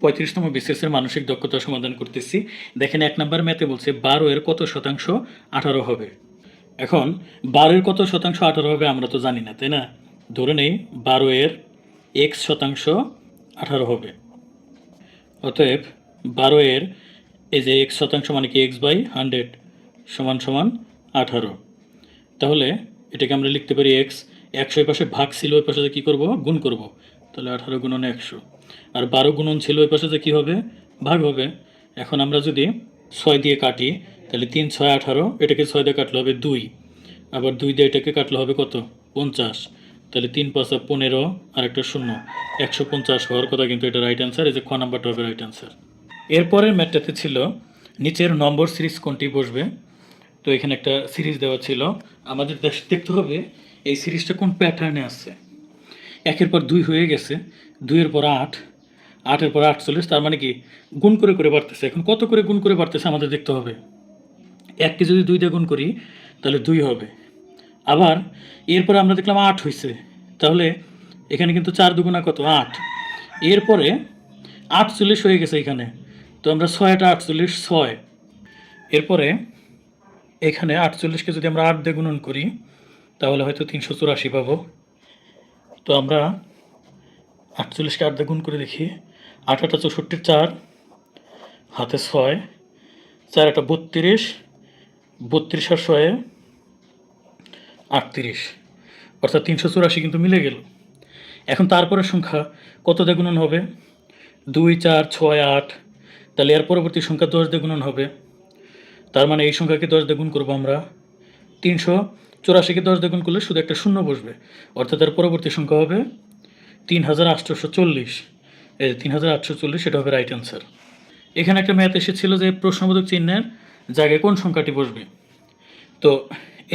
পঁয়ত্রিশতম বিসিএসের মানসিক দক্ষতা সমাধান করতেছি। দেখেন এক নাম্বার ম্যাথে বলছে বারো এর কত শতাংশ আঠারো হবে। এখন বারো এর কত শতাংশ আঠারো হবে আমরা তো জানি না, তাই না? ধরে নেই, বারো এর এক্স শতাংশ আঠারো হবে। অতএব বারো এর এই যে এক্স শতাংশ মানে কি এক্স বাই হান্ড্রেড সমান সমান আঠারো। তাহলে এটাকে আমরা লিখতে পারি এক্স। একশো পাশে ভাগ ছিল, ওই পাশে কী করব? গুণ করব। তাহলে আঠারো গুণন একশো। আর বারো গুণন ছিল ওই পাশে যে কী হবে? ভাগ হবে। এখন আমরা যদি ছয় দিয়ে কাটি, তাহলে তিন, ছয়, আঠারো, এটাকে ছয় দিয়ে কাটলে হবে দুই। আবার দুই দিয়ে এটাকে কাটলে হবে কত? পঞ্চাশ। তাহলে তিন, পাঁচা পনেরো, আর একটা শূন্য। একশো পঞ্চাশ হওয়ার কথা কিন্তু এটা রাইট অ্যান্সার এই যে খ নাম্বারটা হবে রাইট অ্যান্সার এরপরের ম্যাটটাতে ছিল, নিচের নম্বর সিরিজ কোনটি বসবে? তো এখানে একটা সিরিজ দেওয়া ছিল। আমাদের দেখ- দেখতে হবে এই সিরিজটা কোন প্যাটার্নে আছে। একের পর দুই হয়ে গেছে, দুইয়ের পর আট আটের পর আটচল্লিশ, তার মানে কি গুণ করে করে বাড়তেছে। এখন কত করে গুণ করে বাড়তেছে আমাদের দেখতে হবে। এককে যদি দুই দিয়ে গুণ করি, তাহলে দুই হবে। আবার এরপরে আমরা দেখলাম আট হয়েছে তাহলে এখানে কিন্তু চার দুগুণা কত? আট। এরপরে আটচল্লিশ হয়ে গেছে এখানে। তো আমরা ছয়টা আটচল্লিশ, ছয়। এরপরে এখানে আটচল্লিশকে যদি আমরা আট দিয়ে গুণন করি, তাহলে হয়তো তিনশো চুরাশি পাবো। তো আমরা আটচল্লিশকে আট দিয়ে গুণ করে দেখি। আট চৌষট্টি চার, হাতে ছয়, চার একটা বত্রিশ বত্রিশ আর ছয়ে আটত্রিশ। অর্থাৎ তিনশো চুরাশি কিন্তু মিলে গেল। এখন তারপরের সংখ্যা কত দিয়ে হবে? দুই, চার, ছয়, আট। তাহলে এর পরবর্তী সংখ্যা দশ দিয়ে গুণন হবে। তার মানে এই সংখ্যাকে দশ দিয়ে গুণ করব আমরা। তিনশো চুরাশিকে দশ দিয়ে করলে শুধু একটা শূন্য বসবে। অর্থাৎ এর পরবর্তী সংখ্যা হবে তিন হাজার আটশোশো চল্লিশ। তিন হাজার আটশো চল্লিশ, সেটা হবে রাইট অ্যান্সার এখানে একটা ম্যাথ এসেছিল যে প্রশ্নবোধক চিহ্নের জায়গায় কোন সংখ্যাটি বসবে? তো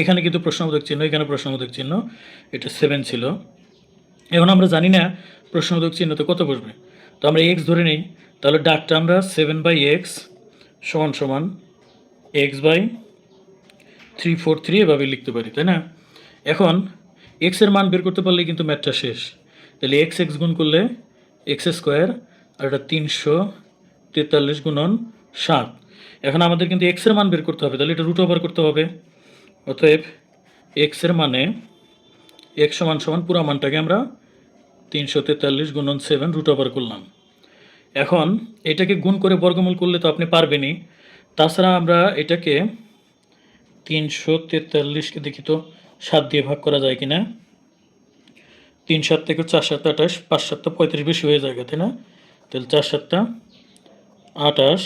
এখানে কিন্তু প্রশ্নবোধক চিহ্ন, এখানে প্রশ্নবোধক চিহ্ন, এটা সেভেন ছিল। এখন আমরা জানি না প্রশ্নবোধক চিহ্নতে কত বসবে। তো আমরা এক্স ধরে নিই, তাহলে ডাকটা আমরা সেভেন বাই এক্স সমান সমান x by three four three এভাবে লিখতে পারি, তাই না? এখন এক্সের মান বের করতে পারলে কিন্তু ম্যাথটা শেষ। তাহলে এক্স এক্স গুণ করলে এক্স স্কোয়ার আর এটা তিনশো তেতাল্লিশ গুণন সাত। এখন আমাদের কিন্তু এক্সের মান বের করতে হবে, তাহলে এটা রুট ওভার করতে হবে। অতএব এক্সের মানে এক্স সমান সমান পুরো মানটাকে আমরা তিনশো তেতাল্লিশ গুণন সেভেন রুট ওভার করলাম। এখন এটাকে গুণ করে বর্গমূল করলে তো আপনি পারবেনই। তাছাড়া আমরা এটাকে তিনশো তেতাল্লিশকে দেখি তো সাত দিয়ে ভাগ করা যায় কিনা। তিন সাত থেকে চার সাতটা আঠাশ, পাঁচ সাতটা পঁয়ত্রিশ বেশি হয়ে যায় তাই না? তাহলে চার সাতটা আঠাশ,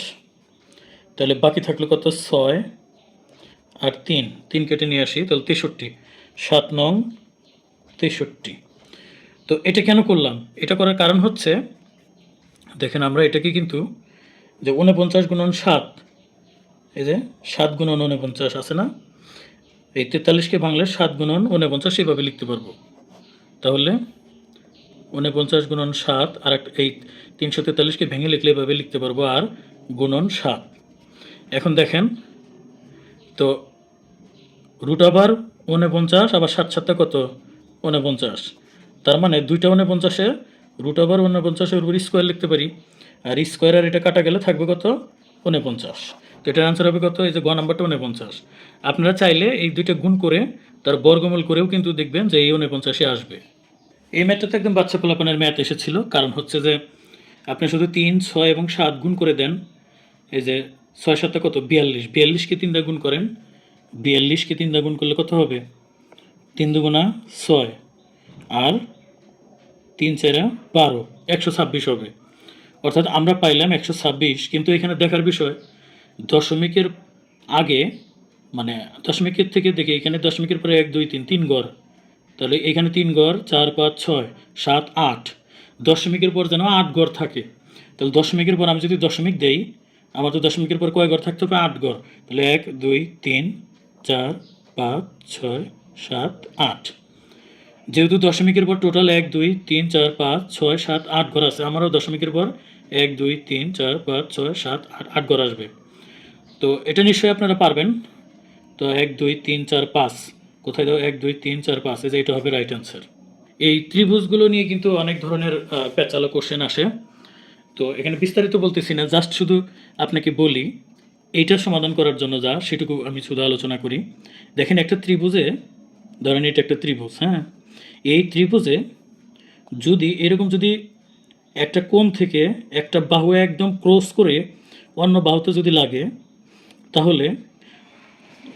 তাহলে বাকি থাকল কত? ছয় আর তিন তিন কেটে নিয়ে আসি, তাহলে তেষট্টি। সাত নং তেষট্টি। তো এটা কেন করলাম? এটা করার কারণ হচ্ছে, দেখেন আমরা এটাকে কিন্তু যে উনপঞ্চাশ গুণন সাত, এই যে সাত গুণন উনপঞ্চাশ আছে না? এই তেতাল্লিশকে ভাঙলে সাত গুণন উনপঞ্চাশ এভাবে লিখতে পারব। তাহলে উনপঞ্চাশ গুণন সাত, আর একটা এই তিনশো তেতাল্লিশকে ভেঙে লিখলে এভাবে লিখতে পারব, আর গুণন সাত। এখন দেখেন, তো রুট আবার উনপঞ্চাশ, আবার সাত সাতটা কত? উনপঞ্চাশ। তার মানে দুইটা উনপঞ্চাশে রুট আবার উনপঞ্চাশের উপর স্কোয়ার লিখতে পারি, আর স্কোয়ার আর এটা কাটা গেলে থাকবে কত? উনপঞ্চাশ। তো এটার আনসার হবে কত? এই যে গ নাম্বারটা উনপঞ্চাশ। আপনারা চাইলে এই দুইটা গুণ করে তার বর্গমূল করেও কিন্তু দেখবেন যে এই উনপঞ্চাশে আসবে। এই ম্যাথটাতে একদম বাচ্চা পোলাপানের ম্যাথ এসেছিল। কারণ হচ্ছে যে আপনি শুধু তিন, ছয় এবং সাত গুণ করে দেন। এই যে ছয় সাতটা কত? বিয়াল্লিশ। বিয়াল্লিশকে তিন দা গুণ করেন। বিয়াল্লিশকে তিন দা গুণ করলে কত হবে? তিন দুগুণা ছয়। আর তিন চারা বারো। একশো ছাব্বিশ হবে। অর্থাৎ আমরা পাইলাম একশো ছাব্বিশ। কিন্তু এখানে দেখার বিষয়, দশমিকের আগে মানে দশমিকের থেকে দেখে, এখানে দশমিকের পরে এক, দুই, তিন তিন গড়। তাহলে এখানে তিন গড়, চার, পাঁচ, ছয়, সাত, আট। দশমিকের পর যেন আট গড় থাকে। তাহলে দশমিকের পর আমি যদি দশমিক দেই, আমার তো দশমিকের পর কয় গড় থাকতে হবে? আট গড়। তাহলে এক, দুই, তিন, চার, পাঁচ, ছয়, সাত, আট। যেহেতু দশমিকের পর টোটাল এক, দুই, তিন, চার, পাঁচ, ছয়, সাত, আট ঘর আছে, আমারও দশমিকের পর এক, দুই, তিন, চার, পাঁচ, ছয়, সাত, আট আট ঘর আসবে। তো এটা নিশ্চয়ই আপনারা পারবেন। তো এক, দুই, তিন, চার, পাঁচ। কোথায় দাও? এক, দুই, তিন, চার, পাঁচ। এই যে এটা হবে রাইট অ্যান্সার এই ত্রিভুজগুলো নিয়ে কিন্তু অনেক ধরনের পেঁচালো কোশ্চেন আসে। তো এখানে বিস্তারিত বলতেছি না জাস্ট শুধু আপনাকে বলি এইটার সমাধান করার জন্য যা, সেটুকু আমি শুধু আলোচনা করি। দেখেন একটা ত্রিভুজে, ধরেন এটা একটা ত্রিভুজ হ্যাঁ? এই ত্রিভুজে যদি, এরকম যদি একটা কোণ থেকে একটা বাহু একদম ক্রস করে অন্য বাহুতে যদি লাগে, তাহলে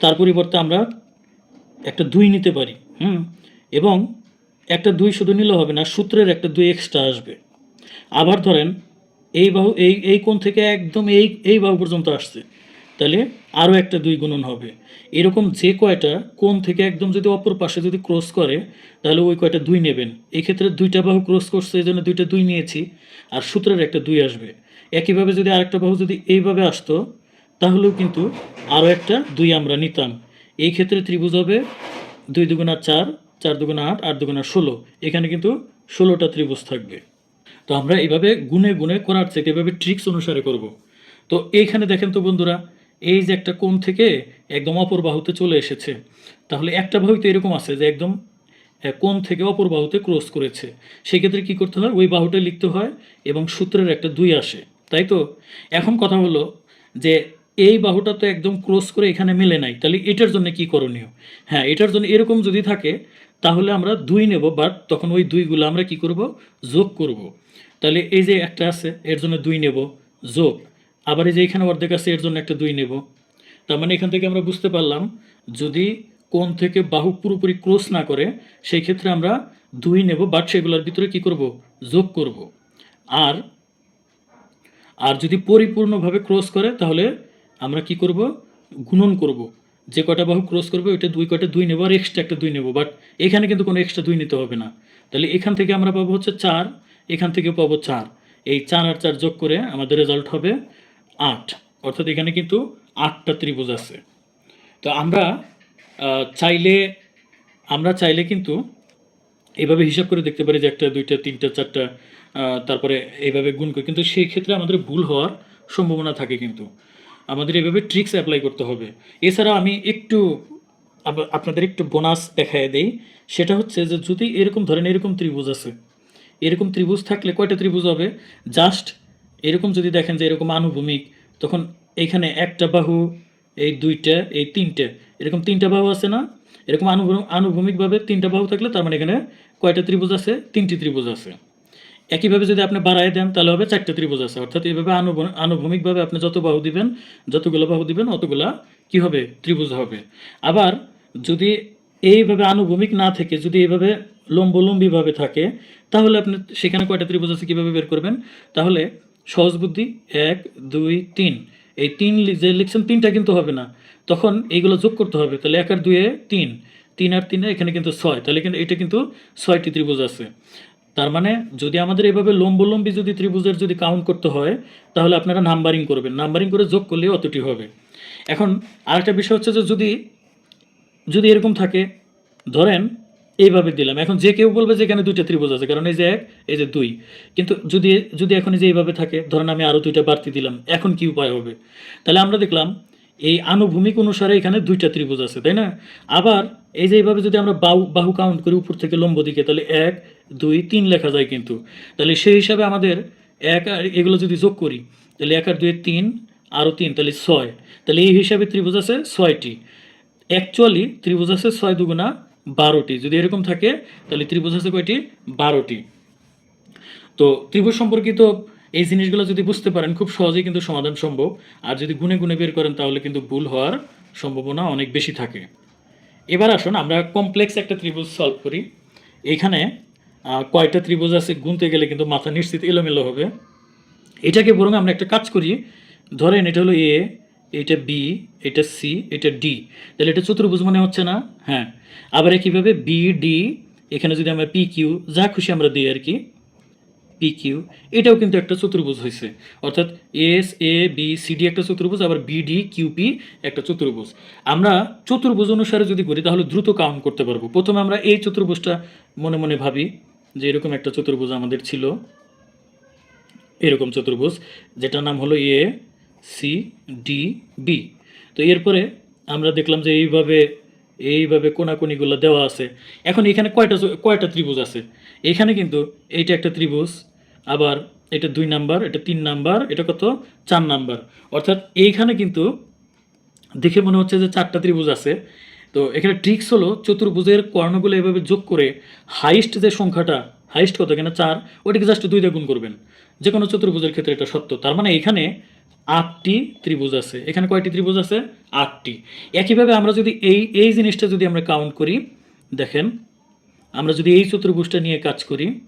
তার পরিবর্তে আমরা একটা দুই নিতে পারি, হুম? এবং একটা দুই শুধু নিলে হবে না, সূত্রের একটা দুই এক্সট্রা আসবে। আবার ধরেন, এই বাহু, এই এই কোণ থেকে একদম এই এই বাহু পর্যন্ত আসছে, তাহলে আরও একটা দুই গুণন হবে। এরকম যে কয়টা কোণ থেকে একদম যদি অপর পাশে যদি ক্রস করে, তাহলে ওই কয়টা দুই নেবেন। এই ক্ষেত্রে দুইটা বাহু ক্রস করছে, এই জন্য দুইটা দুই নিয়েছি, আর সূত্রের একটা দুই আসবে। একইভাবে যদি আরেকটা বাহু যদি এইভাবে আসতো তাহলেও কিন্তু আরও একটা দুই আমরা নিতাম। এই ক্ষেত্রে ত্রিভুজ হবে দুই দুগুণা চার চার দুগুণা আট আট দুগুণা ষোলো। এখানে কিন্তু ষোলোটা ত্রিভুজ থাকবে। তো আমরা এইভাবে গুনে গুনে করার থেকে এভাবে ট্রিক্স অনুসারে করব। তো এইখানে দেখেন তো বন্ধুরা, এই যে একটা কোণ থেকে একদম অপর বাহুতে চলে এসেছে। তাহলে একটা বাহু তো এরকম আছে যে একদম কোণ থেকে অপর বাহুতে ক্রস করেছে। সেক্ষেত্রে কি করতে হয়? ওই বাহুটা লিখতে হয় এবং সূত্রের একটা দুই আসে। তাই তো? এখন কথা হলো যে এই বাহুটা তো একদম ক্রস করে এখানে মেলে নাই। তাহলে এটার জন্য কি করণীয়? হ্যাঁ এটার জন্য এরকম যদি থাকে, তাহলে আমরা দুই নেব বাট তখন ওই দুইগুলো আমরা কি করব? যোগ করব। তাহলে এই যে একটা আছে, এর জন্য দুই নেব, যোগ। আবার এই যে এখানে অর্ধেক আছে, এর জন্য একটা দুই নেব। তার মানে এখান থেকে আমরা বুঝতে পারলাম, যদি কোন থেকে বাহু পুরোপুরি ক্রস না করে, সেই ক্ষেত্রে আমরা দুই নেব বাট সেগুলোর ভিতরে কি করব? যোগ করব। আর আর যদি পরিপূর্ণভাবে ক্রস করে, তাহলে আমরা কি করব? গুণন করব। যে কটা বাহু ক্রস করবে, ওইটা দুই কটা দুই নেব আর এক্সট্রা একটা দুই নেব। বাট এখানে কিন্তু কোনো এক্সট্রা দুই নিতে হবে না। তাহলে এখান থেকে আমরা পাবো হচ্ছে চার, এখান থেকে পাবো চার। এই চার আর চার যোগ করে আমাদের রেজাল্ট হবে আট। অর্থাৎ এখানে কিন্তু আটটা ত্রিভুজ আছে। তো আমরা চাইলে আমরা চাইলে কিন্তু এইভাবে হিসাব করে দেখতে পারি যে একটা, দুইটা, তিনটা, চারটা তারপরে এইভাবে গুণ করে। কিন্তু সেই ক্ষেত্রে আমাদের ভুল হওয়ার সম্ভাবনা থাকে কিন্তু। আমাদের এভাবে ট্রিক্স অ্যাপ্লাই করতে হবে। এছাড়া আমি একটু আপনাদের একটু বোনাস দেখায় দেই। সেটা হচ্ছে যে যদি এরকম ধরেন এরকম ত্রিভুজ আছে, এরকম ত্রিভুজ থাকলে কয়টা ত্রিভুজ হবে? জাস্ট এরকম যদি দেখেন যে এরকম আনুভূমিক, তখন এইখানে একটা বাহু, এই দুইটা, এই তিনটে, এরকম তিনটা বাহু আছে না? এরকম আনুভূমিক আনুভূমিকভাবে তিনটা বাহু থাকলে তার মানে এখানে কয়টা ত্রিভুজ আছে? তিনটি ত্রিভুজ আছে। একইভাবে যদি আপনি বাড়ায় দেন, তাহলে হবে চারটে ত্রিভুজ আছে। অর্থাৎ এইভাবে আনুভ- আনুভূমিকভাবে আপনি যত বাহু দিবেন, যতগুলো বাহু দিবেন, অতগুলা কি হবে? ত্রিভুজ হবে। আবার যদি এইভাবে আনুভূমিক না থেকে, যদি এইভাবে লম্বলম্বীভাবে থাকে, তাহলে আপনি সেখানে কয়টা ত্রিভুজ আছে কীভাবে বের করবেন? তাহলে সহজ বুদ্ধি, এক, দুই, তিন। এই তিন যে লিখছেন, তিনটা কিন্তু হবে না। তখন এইগুলো যোগ করতে হবে। তাহলে এক আর দুয়ে তিন। তিন আর তিনে এখানে কিন্তু ছয়। তাহলে কিন্তু এটা কিন্তু ছয়টি ত্রিভুজ আছে। তার মানে যদি আমাদের এভাবে লম্বলম্বী যদি ত্রিভুজের যদি কাউন্ট করতে হয়, তাহলে আপনারা নাম্বারিং করবেন। নাম্বারিং করে যোগ করলে অতটি হবে। এখন আরেকটা বিষয় হচ্ছে যে যদি যদি এরকম থাকে, ধরেন এইভাবে দিলাম। এখন যে কেউ বলবে যে এখানে দুইটা ত্রিভুজ আছে, কারণ এই যে এক, এই যে দুই। কিন্তু যদি যদি এখন যে এইভাবে থাকে, ধরেন আমি আরও দুইটা বাড়তি দিলাম, এখন কি উপায় হবে? তাহলে আমরা দেখলাম, এই আনুভূমিক অনুসারে এখানে দুইটা ত্রিভুজ আছে, তাই না? আবার এই যে এইভাবে যদি আমরা বাহু বাহু কাউন্ট করি উপর থেকে লম্ব দিকে, তাহলে এক, দুই, তিন লেখা যায় কিন্তু। তাহলে সেই হিসাবে আমাদের এক আর এগুলো যদি যোগ করি, তাহলে এক আর দুই তিন, আরও তিন, তাহলে ছয়। তাহলে এই হিসাবে ত্রিভুজ আছে ছয়টি। অ্যাকচুয়ালি ত্রিভুজ আছে ছয় দুগুণা বারোটি। যদি এরকম থাকে, তাহলে ত্রিভুজ আছে কয়টি? বারোটি। তো ত্রিভুজ সম্পর্কিত এই জিনিসগুলো যদি বুঝতে পারেন, খুব সহজেই কিন্তু সমাধান সম্ভব। আর যদি গুণে গুনে বের করেন, তাহলে কিন্তু ভুল হওয়ার সম্ভাবনা অনেক বেশি থাকে। এবার আসুন আমরা কমপ্লেক্স একটা ত্রিভুজ সলভ করি। এইখানে আহ, কয়টা ত্রিভুজ আছে গুনতে গেলে কিন্তু মাথা নিশ্চিত এলোমেলো হবে। এটাকে বরং আমরা একটা কাজ করি ধরেন এটা হলো এ এটা বি এটা সি এটা ডি তাহলে এটা চতুর্ভুজ মনে হচ্ছে না? হ্যাঁ। আবার কীভাবে বি ডি এখানে যদি আমরা পি কিউ যা খুশি আমরা দিই আর কি। পি কিউ এটাও কিন্তু একটা চতুর্ভুজ হয়েছে অর্থাৎ S A B C D একটা চতুর্ভুজ, আবার বি ডি কিউ পি একটা চতুর্ভুজ। আমরা চতুর্ভুজ অনুসারে যদি করি, তাহলে দ্রুত কাউন্ট করতে পারব। প্রথমে আমরা এই চতুর্ভুজটা মনে মনে ভাবি যে এরকম একটা চতুর্ভুজ আমাদের ছিল। এরকম চতুর্ভুজ, যেটার নাম হলো এ সি ডি বি তো এরপরে আমরা দেখলাম যে এইভাবে এইভাবে কোনাকুনিগুলো দেওয়া আছে। এখন এখানে কয়টা কয়টা ত্রিভুজ আছে? এখানে কিন্তু এইটা একটা ত্রিভুজ আবার এটা দুই নাম্বার, এটা তিন নাম্বার, এটা কত? চার নাম্বার। অর্থাৎ এইখানে কিন্তু দেখে মনে হচ্ছে যে চারটা ত্রিভুজ আছে। তো এখানে ট্রিক্স হলো চতুর্ভুজের কর্ণগুলো এভাবে যোগ করে হাইস্ট যে সংখ্যাটা হাইস্ট কত এখানে? চার। ওইটাকে জাস্ট দুই দিয়ে গুণ করবেন। যে কোনো চতুর্ভুজের ক্ষেত্রে এটা সত্য। তার মানে এখানে আটটি ত্রিভুজ আছে। এখানে কয়টি ত্রিভুজ আছে? আটটি। একইভাবে আমরা যদি এই এই জিনিসটা যদি আমরা কাউন্ট করি, দেখেন, আমরা যদি এই চতুর্ভুজটা নিয়ে কাজ করি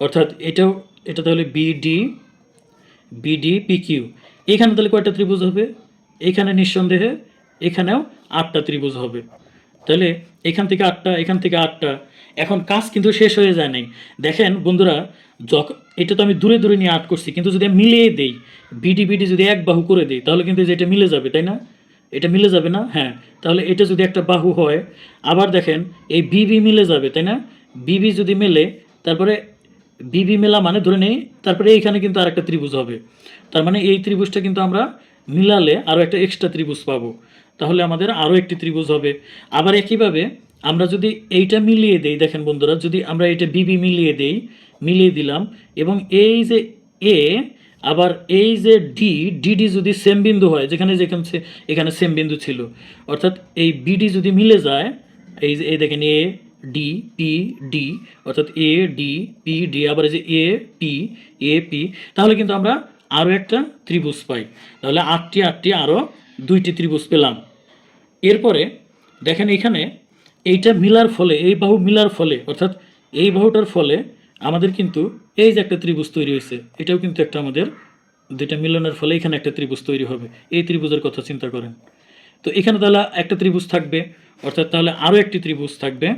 অর্থাৎ এটাও, এটা তাহলে বিডি বিডি পিকিউ এখানে তাহলে কয়টা ত্রিভুজ হবে? এখানে নিঃসন্দেহে, এখানেও আটটা ত্রিভুজ হবে। তাহলে এখান থেকে আটটা, এখান থেকে আটটা। এখন কাজ কিন্তু শেষ হয়ে যায় নাই। দেখেন বন্ধুরা যখ এটা তো আমি দূরে দূরে নিয়ে আট করছি, কিন্তু যদি মিলিয়ে দেই বিডি বিডি যদি এক বাহু করে দিই, তাহলে কিন্তু যেটা মিলে যাবে, তাই না? এটা মিলে যাবে না? হ্যাঁ। তাহলে এটা যদি একটা বাহু হয়, আবার দেখেন, এই বিবি মিলে যাবে, তাই না? বিবি যদি মেলে, তারপরে বিবি মেলা মানে ধরে নেই, তারপরে এইখানে কিন্তু আর একটা ত্রিভুজ হবে। তার মানে এই ত্রিভুজটা কিন্তু আমরা মিলালে আরও একটা এক্সট্রা ত্রিভুজ পাবো। তাহলে আমাদের আরও একটি ত্রিভুজ হবে। আবার একইভাবে আমরা যদি এইটা মিলিয়ে দেই, দেখেন বন্ধুরা, যদি আমরা এটা বিবি মিলিয়ে দেই, মিলিয়ে দিলাম, এবং এই যে এ আবার এই যে ডি ডিডি যদি সেম বিন্দু হয়, যেখানে যেখানে এখানে সেম বিন্দু ছিল, অর্থাৎ এই বিডি যদি মিলে যায়, এই যে এই দেখেন এ ডি পি ডি অর্থাৎ এ ডি পি ডি আবার যে এ পি এ পি তাহলে কিন্তু আমরা আরও একটা ত্রিভুজ পাই। তাহলে আটটি আটটি আরও দুইটি ত্রিভুজ পেলাম। এরপরে দেখেন এখানে এইটা মিলার ফলে, এই বাহু মিলার ফলে, অর্থাৎ এই বাহুটার ফলে আমাদের কিন্তু এই যে একটা ত্রিভুজ তৈরি হয়েছে, এটাও কিন্তু একটা আমাদের দুইটা মিলনের ফলে এখানে একটা ত্রিভুজ তৈরি হবে। এই ত্রিভুজের কথা চিন্তা করেন। তো এখানে তাহলে একটা ত্রিভুজ থাকবে, অর্থাৎ তাহলে আরও একটি ত্রিভুজ থাকবে।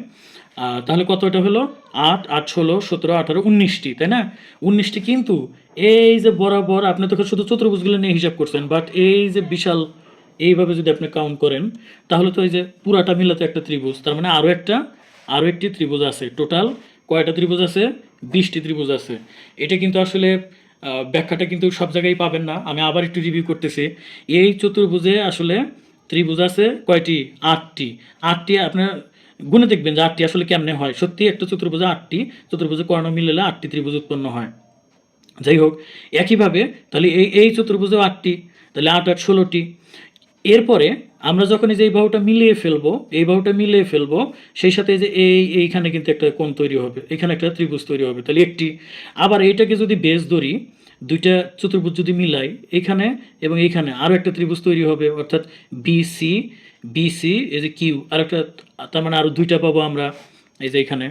তাহলে কতটা হলো? আট আট, ষোলো, সতেরো, আঠারো, উনিশটি, তাই না? উনিশটি কিন্তু এই যে বরাবর আপনি তো শুধু চতুর্ভুজগুলো নিয়ে হিসাব করছেন বাট এই যে বিশাল এইভাবে যদি আপনি কাউন্ট করেন, তাহলে তো এই যে পুরাটা মিলাতে একটা ত্রিভুজ, তার মানে আরও একটা আরও একটি ত্রিভুজ আছে টোটাল কয়টা ত্রিভুজ আছে? বিশটি ত্রিভুজ আছে। এটা কিন্তু আসলে ব্যাখ্যাটা কিন্তু সব জায়গায় পাবেন না। আমি আবার একটু রিভিউ করতেছি। এই চতুর্ভুজে আসলে ত্রিভুজ আছে কয়টি? আটটি। আটটি আপনার গুণে দেখবেন যে আটটি আসলে কেমনে হয়? সত্যি একটা চতুর্ভুজে আটটি, চতুর্ভুজে কর্ণ মিলালে আটটি ত্রিভুজ উৎপন্ন হয়। যাই হোক, একইভাবে তাহলে এই এই চতুর্ভুজেও আটটি, তাহলে আট আট ষোলোটি। এরপরে আমরা যখন এই যে এই বাহুটা মিলিয়ে ফেলব, এই বাহুটা মিলিয়ে ফেলব, সেই সাথে যে এই, এইখানে কিন্তু একটা কোণ তৈরি হবে, এখানে একটা ত্রিভুজ তৈরি হবে। তাহলে একটি, আবার এইটাকে যদি বেস ধরি, দুইটা চতুর্ভুজ যদি মিলাই, এখানে এবং এইখানে আরও একটা ত্রিভুজ তৈরি হবে, অর্থাৎ বিসি বিসি এই যে কিউ আর একটা তার মানে আরও দুইটা পাবো আমরা, এই যে এখানে।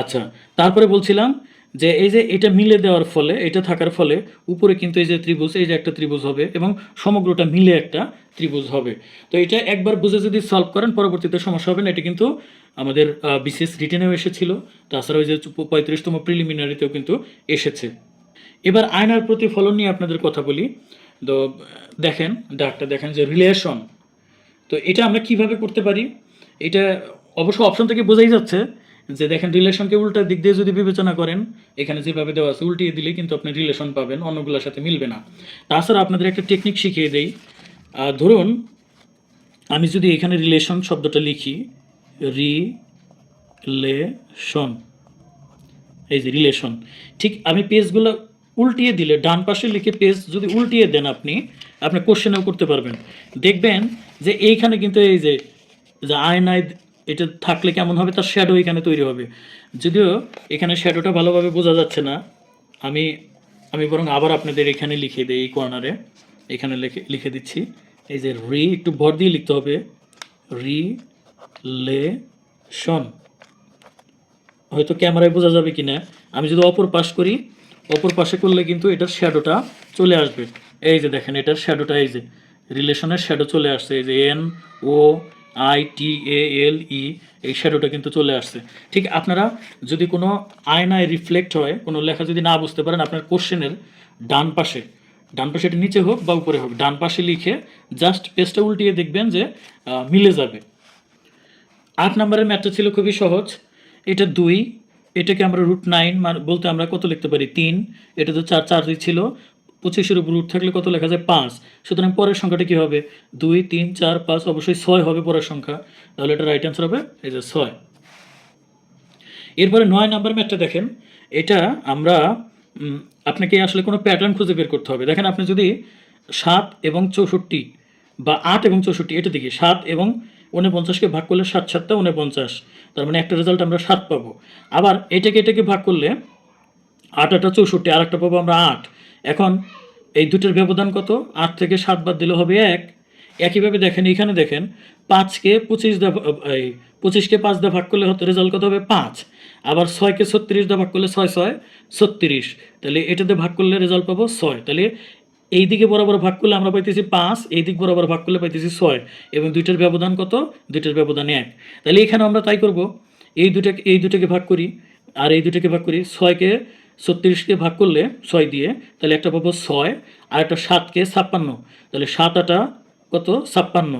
আচ্ছা তারপরে বলছিলাম যে এই যে এটা মিলে দেওয়ার ফলে, এটা থাকার ফলে উপরে কিন্তু এই যে ত্রিভুজ, এই যে একটা ত্রিভুজ হবে এবং সমগ্রটা মিলে একটা ত্রিভুজ হবে। তো এটা একবার বুঝে যদি সলভ করেন, পরবর্তীতে সমস্যা হবে না। এটা কিন্তু আমাদের বিশেষ রিটেনেও এসেছিল তাছাড়া ওই যে পঁয়ত্রিশতম প্রিলিমিনারিতেও কিন্তু এসেছে। এবার আয়নার প্রতিফলন নিয়ে আপনাদের কথা বলি। তো, দেখেন, ডাকটা দেখেন যে রিলেশন তো এটা আমরা কীভাবে করতে পারি? এটা অবশ্য অপশন থেকে বোঝাই যাচ্ছে যে দেখেন রিলেশনকে উল্টা দিক দিয়ে যদি বিবেচনা করেন, এখানে যেভাবে দেওয়া আছে উল্টিয়ে দিলে কিন্তু আপনি রিলেশন পাবেন, অন্যগুলোর সাথে মিলবে না। তাছাড়া আপনাদের একটা টেকনিক শিখিয়ে দেই। ধরুন, আমি যদি এখানে রিলেশন শব্দটা লিখি রিলেশন এই যে রিলেশন ঠিক আমি পেজগুলো উল্টিয়ে দিলে, ডান পাশে লিখে পেজ যদি উল্টিয়ে দেন আপনি আপনি কোশ্চেনেও করতে পারবেন। দেখবেন যে এইখানে কিন্তু এই যে আয়নায় এটা থাকলে কেমন হবে, তার শ্যাডো এখানে তৈরি হবে। যদিও এখানে শ্যাডোটা ভালোভাবে বোঝা যাচ্ছে না, আমি আমি বরং আবার আপনাদের এখানে লিখে দিই, এই কর্নারে এখানে লিখে লিখে দিচ্ছি। এই যে রি একটু ভর দিয়ে লিখতে হবে। রি লে শন হয়তো ক্যামেরায় বোঝা যাবে কি না আমি যদি অপর পাশ করি অপর পাশে করলে কিন্তু এটার শ্যাডোটা চলে আসবে। এই যে দেখেন, এটার শ্যাডোটা এই যে, রিলেশনের শ্যাডো চলে আসছে, এই যে এন ও আই টি এ এল ই এই শ্যাডোটা কিন্তু চলে আসছে। ঠিক আপনারা যদি কোনো আয়নায় রিফ্লেক্ট হয়, কোনো লেখা যদি না বুঝতে পারেন, আপনার কোশ্চেনের ডান পাশে ডান পাশে এটা নিচে হোক বা উপরে হোক, ডান পাশে লিখে জাস্ট পেজটা উল্টিয়ে দেখবেন যে মিলে যাবে। আট নম্বরের ম্যাথটা ছিল খুবই সহজ। এটা দুই এটাকে আমরা রুট নাইন বলতে আমরা কত লিখতে পারি? তিন। এটা তো চার, চারই ছিল। পঁচিশের উপর রুট থাকলে কত লেখা যায়? পাঁচ। সুতরাং পরের সংখ্যাটা কী হবে? দুই, তিন, চার, পাঁচ, অবশ্যই ছয় হবে পরের সংখ্যা। তাহলে এটা রাইট অ্যান্সার হবে এই যে ছয়। এরপরে নয় নাম্বার ম্যাথটা দেখেন। এটা আমরা আপনাকে আসলে কোনো প্যাটার্ন খুঁজে বের করতে হবে। দেখেন আপনি যদি সাত এবং চৌষট্টি বা আট এবং চৌষট্টি, এটা দেখি, সাত এবং উনপঞ্চাশকে ভাগ করলে সাত সাতটা উনপঞ্চাশ তার মানে একটা রেজাল্ট আমরা সাত পাবো। আবার এটাকে এটাকে ভাগ করলে আট আটা চৌষট্টি আর একটা পাবো আমরা আট। এখন এই দুটোর ব্যবধান কত? আট থেকে সাত বাদ দিলে হবে এক। একইভাবে দেখেন, এখানে দেখেন, পাঁচকে পঁচিশ দা এই পঁচিশকে পাঁচ দা ভাগ করলে হতো রেজাল্ট কত হবে? পাঁচ। আবার ছয়কে ছত্রিশ দা ভাগ করলে ছয় ছয়, ছত্রিশ। তাহলে এটাতে ভাগ করলে রেজাল্ট পাবো ছয়। তাহলে এই দিকে বরাবর ভাগ করলে আমরা পাইতেছি পাঁচ এই দিক বরাবর ভাগ করলে পাইতেছি ছয় এবং দুইটার ব্যবধান কত? দুইটার ব্যবধান এক। তাহলে এখানে আমরা তাই করব, এই দুটাকে এই দুটাকে ভাগ করি আর এই দুটাকে ভাগ করি ছয়কে ছত্রিশকে ভাগ করলে ছয় দিয়ে, তাহলে একটা পাবো ছয় আর একটা সাতকে ছাপ্পান্ন। তাহলে সাত আটা কত? ছাপ্পান্ন।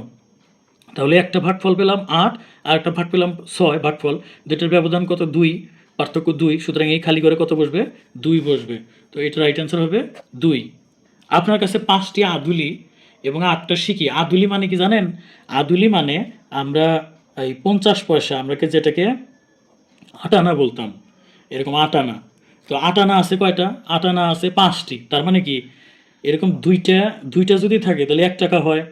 তাহলে একটা ভাগফল পেলাম আট আর একটা ভাগ পেলাম ছয়, ভাগফল। দুইটার ব্যবধান কত? দুই, পার্থক্য দুই। সুতরাং এই খালি করে কত বসবে? দুই বসবে। তো এটা রাইট অ্যান্সার হবে দুই। আপনার কাছে পাঁচটি আদুলি এবং আটটা শিখি আদুলি মানে কি জানেন? আদুলি মানে আমরা এই পঞ্চাশ পয়সা আমরাকে যেটাকে আটানা বলতাম, এরকম আটানা। তো আটানা আছে কয়টা? আটানা আছে পাঁচটি। তার মানে কি? এরকম দুইটা দুইটা যদি থাকে, তাহলে এক টাকা হয়।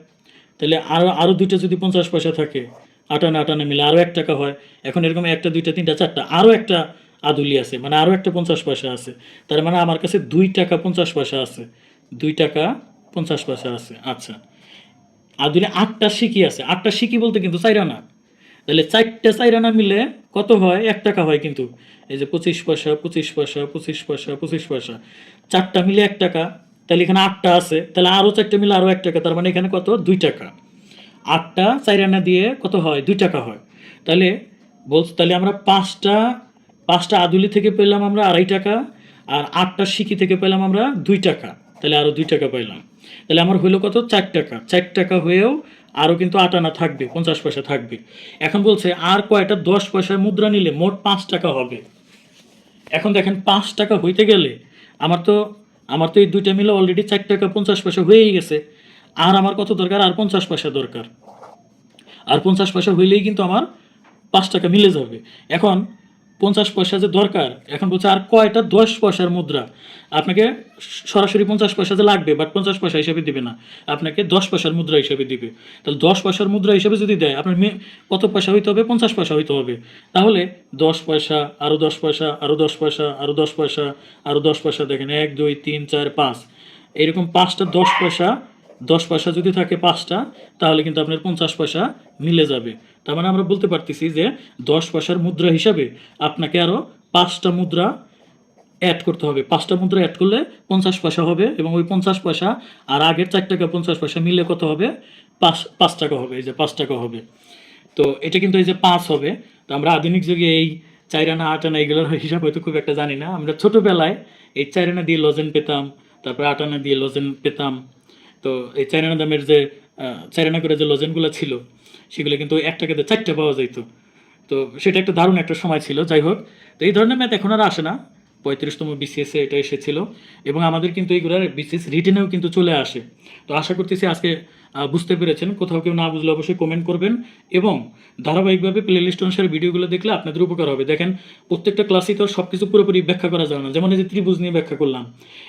তাহলে আরও আরও দুইটা যদি পঞ্চাশ পয়সা থাকে, আটানা আটানা মিলে আরও এক টাকা হয়। এখন এরকম একটা, দুইটা, তিনটা, চারটা আরও একটা আদুলি আছে মানে আরও একটা পঞ্চাশ পয়সা আছে। তার মানে আমার কাছে দুই টাকা পঞ্চাশ পয়সা আছে। দুই টাকা পঞ্চাশ পয়সা আছে আচ্ছা। আর আদুলে আটটা সিকি আছে, আটটা সিকি বলতে কিন্তু চাইরা না। তাহলে চারটা চাইরানা মিলে কত হয়? এক টাকা হয় কিন্তু। এই যে পঁচিশ পয়সা পঁচিশ পয়সা পঁচিশ পয়সা পঁচিশ পয়সা। চারটা মিলে এক টাকা, তাহলে এখানে আটটা আছে, তাহলে আরও চারটা মিলে আরও এক টাকা, তার মানে এখানে কত? দুই টাকা। আটটা চাইরানা দিয়ে কত হয়? দুই টাকা হয়। তাহলে বলছ, তাহলে আমরা পাঁচটা পাঁচটা আদুলি থেকে পেলাম আমরা আড়াই টাকা, আর আটটা সিকি থেকে পেলাম আমরা দুই টাকা। তাহলে আরও দুই টাকা পাইলাম। তাহলে আমার হইল কত? চার টাকা। চার টাকা হয়েও আরও কিন্তু আটানা থাকবে, পঞ্চাশ পয়সা থাকবে। এখন বলছে, আর কয়টা? দশ পয়সায় মুদ্রা নিলে মোট পাঁচ টাকা হবে। এখন দেখেন, পাঁচ টাকা হইতে গেলে আমার তো আমার তো এই দুইটা মিলে অলরেডি চার টাকা, পঞ্চাশ পয়সা হয়েই গেছে। আর আমার কত দরকার? আর পঞ্চাশ পয়সা দরকার। আর পঞ্চাশ পয়সা হইলেই কিন্তু আমার পাঁচ টাকা মিলে যাবে। এখন পঞ্চাশ পয়সা যে দরকার, এখন বলছে আর কয়টা? দশ পয়সার মুদ্রা। আপনাকে সরাসরি পঞ্চাশ পয়সা যে লাগবে বাট পঞ্চাশ পয়সা হিসাবে দিবে না। আপনাকে দশ পয়সার মুদ্রা হিসাবে দিবে। তাহলে দশ পয়সার মুদ্রা হিসাবে যদি দেয়, আপনার মে- কত পয়সা হইতে হবে? পঞ্চাশ পয়সা হইতে হবে। তাহলে দশ পয়সা আরও দশ পয়সা আরও দশ পয়সা আরও দশ পয়সা আরও দশ পয়সা, দেখেন এক, দুই, তিন, চার, পাঁচ। এরকম পাঁচটা দশ পয়সা দশ পয়সা যদি থাকে পাঁচটা, তাহলে কিন্তু আপনার পঞ্চাশ পয়সা মিলে যাবে। তার মানে আমরা বলতে পারতেছি যে দশ পয়সার মুদ্রা হিসাবে আপনাকে আরও পাঁচটা মুদ্রা অ্যাড করতে হবে। পাঁচটা মুদ্রা অ্যাড করলে পঞ্চাশ পয়সা হবে এবং ওই পঞ্চাশ পয়সা আর আগের চার টাকা পঞ্চাশ পয়সা মিলে কত হবে? পাঁচ পাঁচ টাকা হবে, এই যে পাঁচ টাকা হবে। তো এটা কিন্তু এই যে পাঁচ হবে, তো আমরা আধুনিক যুগে এই চাইরানা, আটানা এগুলোর হিসাব হয়তো খুব একটা জানি না। আমরা ছোটোবেলায় এই চাইরানা দিয়ে লজেন পেতাম, তারপরে আটানা দিয়ে লজেন পেতাম। তো এই চাইরানা দামের যে চাইরানা করে যে লজেনগুলো ছিল সেগুলো কিন্তু এক টাকাতে চারটে পাওয়া যাইতো। তো সেটা একটা দারুণ একটা সময় ছিল, যাই হোক। তো এই ধরনের ম্যাথ এখন আর আসে না। পঁয়ত্রিশতম বিসিএসে এটা এসেছিল। এবং আমাদের কিন্তু এইগুলোর বিসিএস রিটেনেও কিন্তু চলে আসে। তো আশা করতেছি আজকে বুঝতে পেরেছেন। কোথাও কেউ না বুঝলে অবশ্যই কমেন্ট করবেন। এবং ধারাবাহিকভাবে প্লেলিস্ট অনুসারে ভিডিওগুলো দেখলে আপনাদের উপকার হবে। দেখেন, প্রত্যেকটা ক্লাসই তো সব কিছু পুরোপুরি ব্যাখ্যা করা যায় না। যেমন এই যে ত্রিভুজ নিয়ে ব্যাখ্যা করলাম।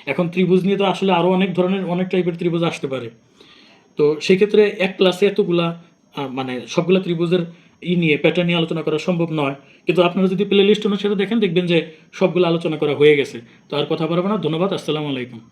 এখন ত্রিভুজ নিয়ে তো আসলে আরও অনেক ধরনের অনেক টাইপের ত্রিভুজ আসতে পারে। তো সেক্ষেত্রে এক ক্লাসে এতগুলা মানে সবগুলো ত্রিভুজের ই নিয়ে প্যাটার্ন নিয়ে আলোচনা করা সম্ভব নয়। কিন্তু আপনারা যদি প্লে লিস্ট অনুসারে দেখেন, দেখবেন যে সবগুলো আলোচনা করা হয়ে গেছে। তো আর কথা বলব না। ধন্যবাদ। আসসালামু আলাইকুম।